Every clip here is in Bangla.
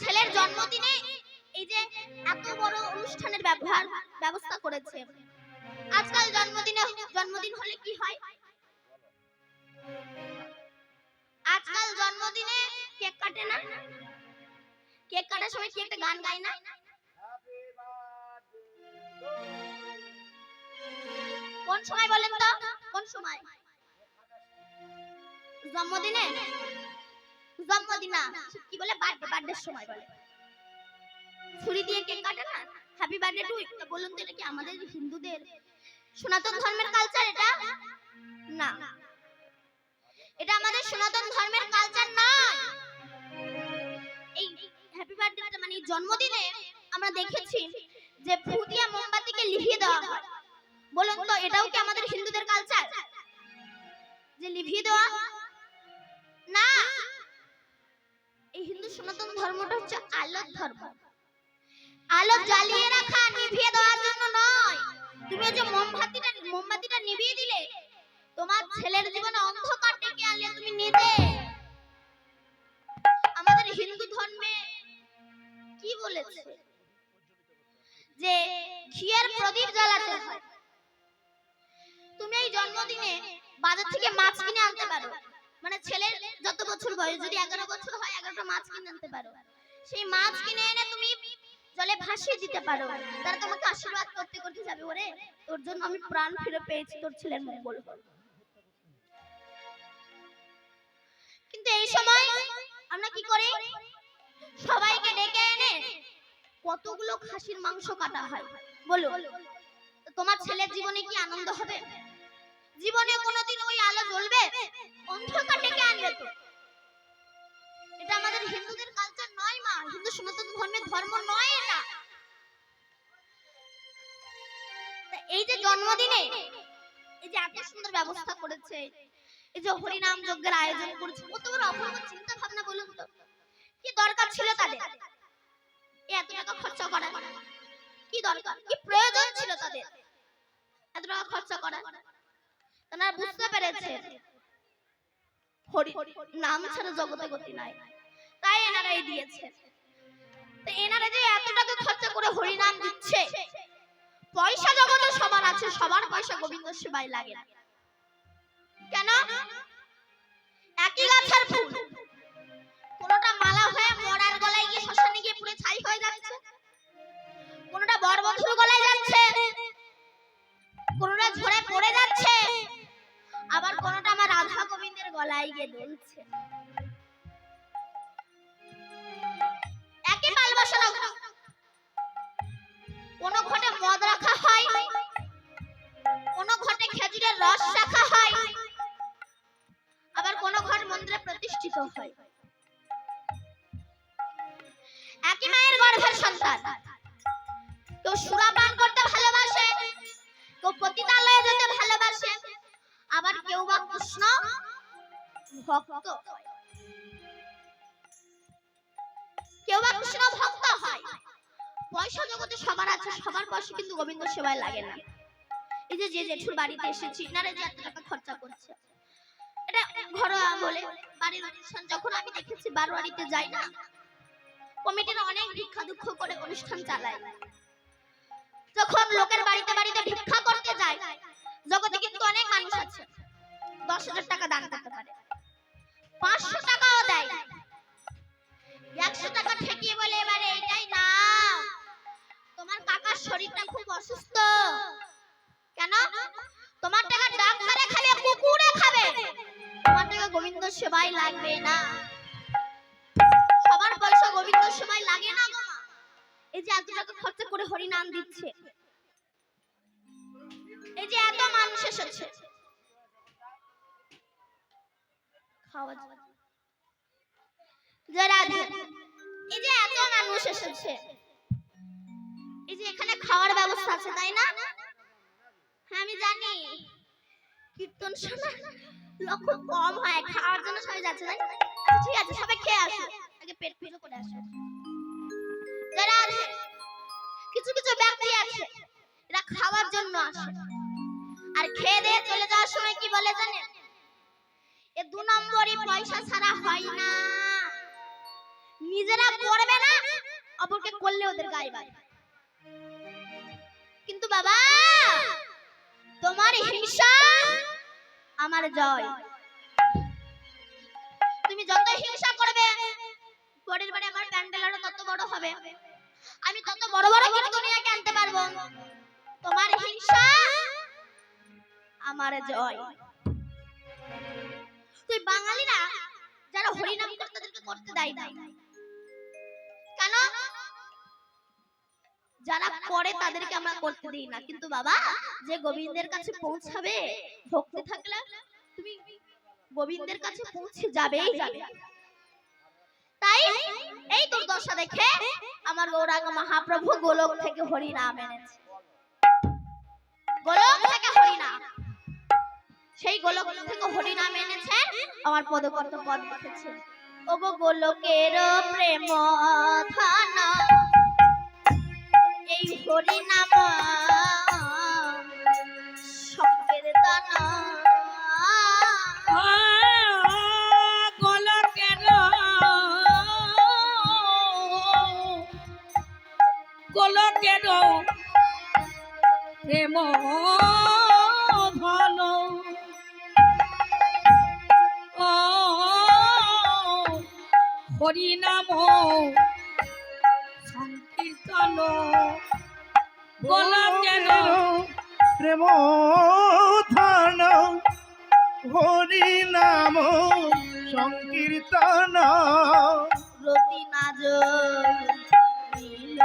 ছেলের জন্মদিনে এই যে এত বড় অনুষ্ঠানের ব্যবহার, ব্যবস্থা করেছে। আজকাল জন্মদিনে, জন্মদিন হলে কি হয়? আজকাল জন্মদিনে কেক কাটে না? কেক কাটার সময় কি একটা গান গায় না? কোন সময় বলেন তো? কোন সময়? জন্মদিনে? জন্মদিন না। কি বলে? বার্থডে বার্থডে সময় বলে। ছুরি দিয়ে কেক কাটে না? হ্যাপি বার্থডে টু বলুন তো এটা কি আমাদের হিন্দুদের? সনাতন ধর্মের কালচার এটা? না। এটা আমাদের সনাতন ধর্মের কালচার না। এই হ্যাপি বার্থডে মানে জন্মদিনে আমরা দেখেছি যে ফু দিয়া মোমবাতিকে লিভিয়ে দেওয়া হয়। বলুন তো এটাও কি আমাদের হিন্দুদের কালচার যে লিভিয়ে দেওয়া? না। এই হিন্দু সনাতন ধর্মটা হচ্ছে আলোর ধর্ম। আলো জ্বালিয়ে রাখা নিভিয়ে দেওয়ার জন্য নয়। তুমি যে মোমবাতিটা মোমবাতিটা নিভিয়ে দিলে, তোমার ছেলের জীবনে অন্ধকার ডেকে আনলে তুমি নিতে আমাদের হিন্দু ধর্মে কি বলেছে? যে ঘিয়ের প্রদীপ জ্বালাতে হয়। তুমি এই জন্মদিনে বাজার থেকে মাছ কিনে আনতে পারো। মানে ছেলের যত বছর বয়স, যদি এগারো বছর হয়, এগারোটা মাছ কিনে আনতে পারো। সেই মাছ কিনে এনে তুমি জলে ভাসিয়ে দিতে পারো। তারা তোমাকে আশীর্বাদ করতে করতে যাবে ওরে। তোর জন্য আমি প্রাণ ফিরে পেয়েছি তোর ছেলের মঙ্গল হোক। কিন্তু এই সময় আমরা কি করি? সবাইকে ডেকে এনে কতগুলো খাসির মাংস কাটা হয়। বলো, তোমার ছেলের জীবনে কি আনন্দ হবে? জীবনে কোনোদিন ওই আলো জ্বলবে? অন্ধকার ডেকে আনবে তো। এটা আমাদের হিন্দুদের কালচার নয় মা। হিন্দু সনাতন ধর্মের ধর্ম নয় এটা। এই যে জন্মদিনে, এই যে এত সুন্দর ব্যবস্থা করেছে, এই যে হরিনাম যজ্ঞের আয়োজন করেছে, কত বড় অপূর্ব চিন্তা ভাবনা বলুন তো। কি দরকার ছিল তাদের? এত টাকা খরচা করা কি দরকার? কি প্রয়োজন ছিল তাদের? এত টাকা খরচা করা তারা বুঝতে পেরেছে। নাম ছাড়া জগতে গতি নাই। তাই এনারা এই দিয়েছে। তো এনারা যে এত টাকা খরচা করে হরি নাম দিচ্ছে, পয়সা জগতে সবার আছে, সবার পয়সা গোবিন্দ সেবায় লাগে না। গলায় গিয়ে দুলছে একই কোন ঘটে মদ রাখা হয়। কোন ঘটে খেজুরের রস রাখা হয়। আবার কোন ঘর মন্দিরে প্রতিষ্ঠিত হয়। একই মায়ের গর্ভের সন্তান। কেউ সুরাপান করতে ভালোবাসে, কেউ পতিতালয়ে যেতে ভালোবাসে, আবার কেউ বা কৃষ্ণ ভক্ত। কেউ বা কৃষ্ণ ভক্ত হয়। পয়সা জগতে সবার আছে, সবার পয়সা কিন্তু গোবিন্দ সেবায় লাগে না। এই যে যে জেঠুর বাড়িতে এসেছি নারে যে এত টাকা খরচা করছে। এটা ঘরোয়া বলে বাড়ির অনুষ্ঠান, যখন আমি দেখেছি বারোয়ারিতে যাই না, কমিটির অনেক ভিক্ষা দুঃখ করে অনুষ্ঠান চালায়। যখন লোকের বাড়িতে বাড়িতে ভিক্ষা করতে যায়, জগতে কিন্তু অনেক মানুষ আছে। দশ হাজার টাকা দান করতে পারে। পাঁচশো টাকাও দেয়। একশো টাকা ঠেকিয়ে বলে, এবারে এটাই না তোমার কাকার শরীরটা খুব অসুস্থ। কেন? তোমার টাকা ডাক্তারে খাবে কুকুরে খাবে। তোমার টাকা গোবিন্দ সেবাই লাগবে না। সবার পয়সা গোবিন্দ সেবাই লাগে না এই যে এত টাকা খরচা করে হরি নাম দিচ্ছে। এই যে এত মানুষ এসেছে। খাওয়ার ব্যবস্থা আছে, তাই না? হ্যাঁ আমি জানি। কীর্তন শোনা কম হয়, খাওয়ার জন্য সবাই যাচ্ছে, তাই না? আচ্ছা ঠিক আছে, সবাই খেয়ে আসো। আগে পেট করে আসো। জয় রাধে। কিছু কিছু ব্যক্তি আছে, এরা খাওয়ার জন্য আসে। আর খেয়ে দিয়ে চলে যাওয়ার সময় কি বলে জানেন? এ দু নম্বরই পয়সা ছাড়া হয় না। নিজেরা পড়বে না, অপরকে করলে ওদের গায়ে বাড়ে কিন্তু বাবা, তোমার হিংসা আমার জয়। তুমি যত হিংসা করবে, পরের বারে আমার প্যান্ডেল তত বড় হবে। আমি তত বড় বড় করে দুনিয়াকে আনতে পারব। তোমার হিংসা আমার জয়। তুই বাঙালিরা যারা হরিনাম করে তাদেরকে করতে দেয় না কেন? যারা করে তাদেরকে আমরা করতে দিই না। কিন্তু বাবা, যে গোবিন্দের কাছে পৌঁছাবে, ভক্তি থাকলে তুমি গোবিন্দের কাছে পৌঁছে যাবেই। যাবে তাই এই দুর্দশা দেখে আমার গৌরাঙ্গ মহাপ্রভু গোলক থেকে হরিনাম এনেছে। গোলক থেকে হরিনাম। সেই গোলক থেকে হরিনাম এনেছে, আমার পদকর্ত পদ লিখেছে ওগো গোলকের প্রেম ধন এই হরিনাম সংকীর্তন গোলকের গোলকের প্রেম ভালো হরিনাম সংকীর্তন গোলকের প্রেম ধান হরি নাম সংকীর্তন রতি নাজ নীল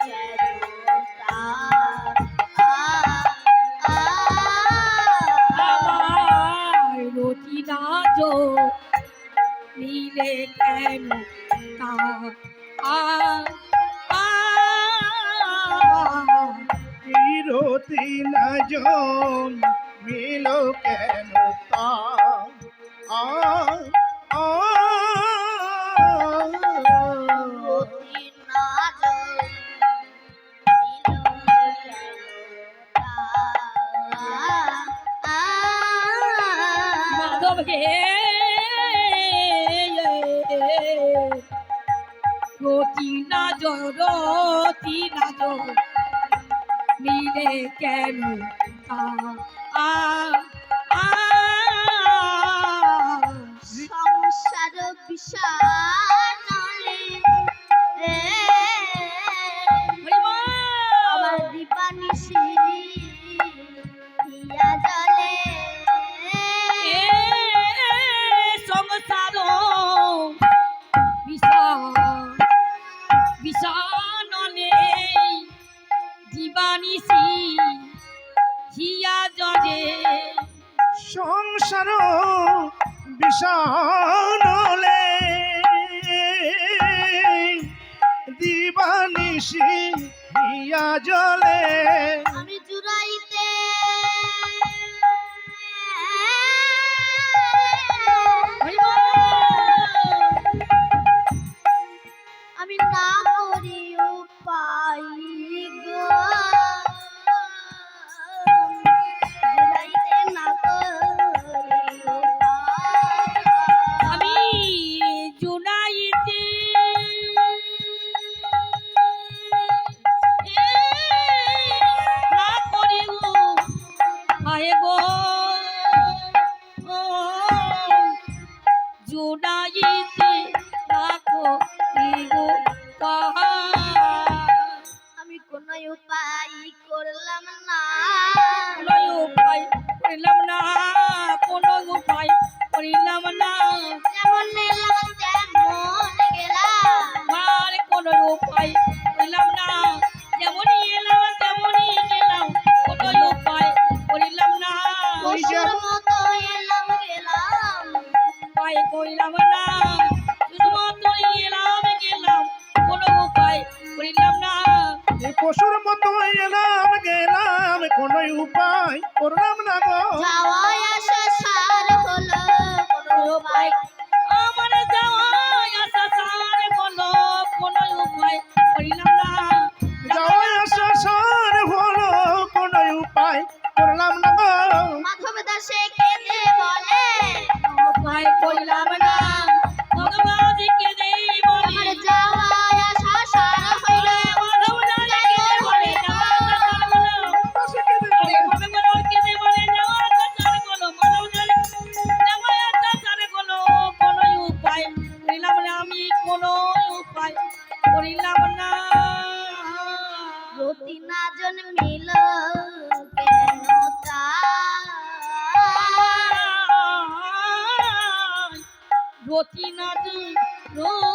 চেরোতা। মিলে কেন তা বিরতি নজন মিল কেন তা? আ কেন দিবানিশি হিয়া জলে জুনাইতে না করিব আমি কোন উপায় করলাম না। কোনো উপায় করিলাম না কোনো উপায় করিলাম না। যেমন করলাম না গো। যাওয়া আসা রতি নাচি রতি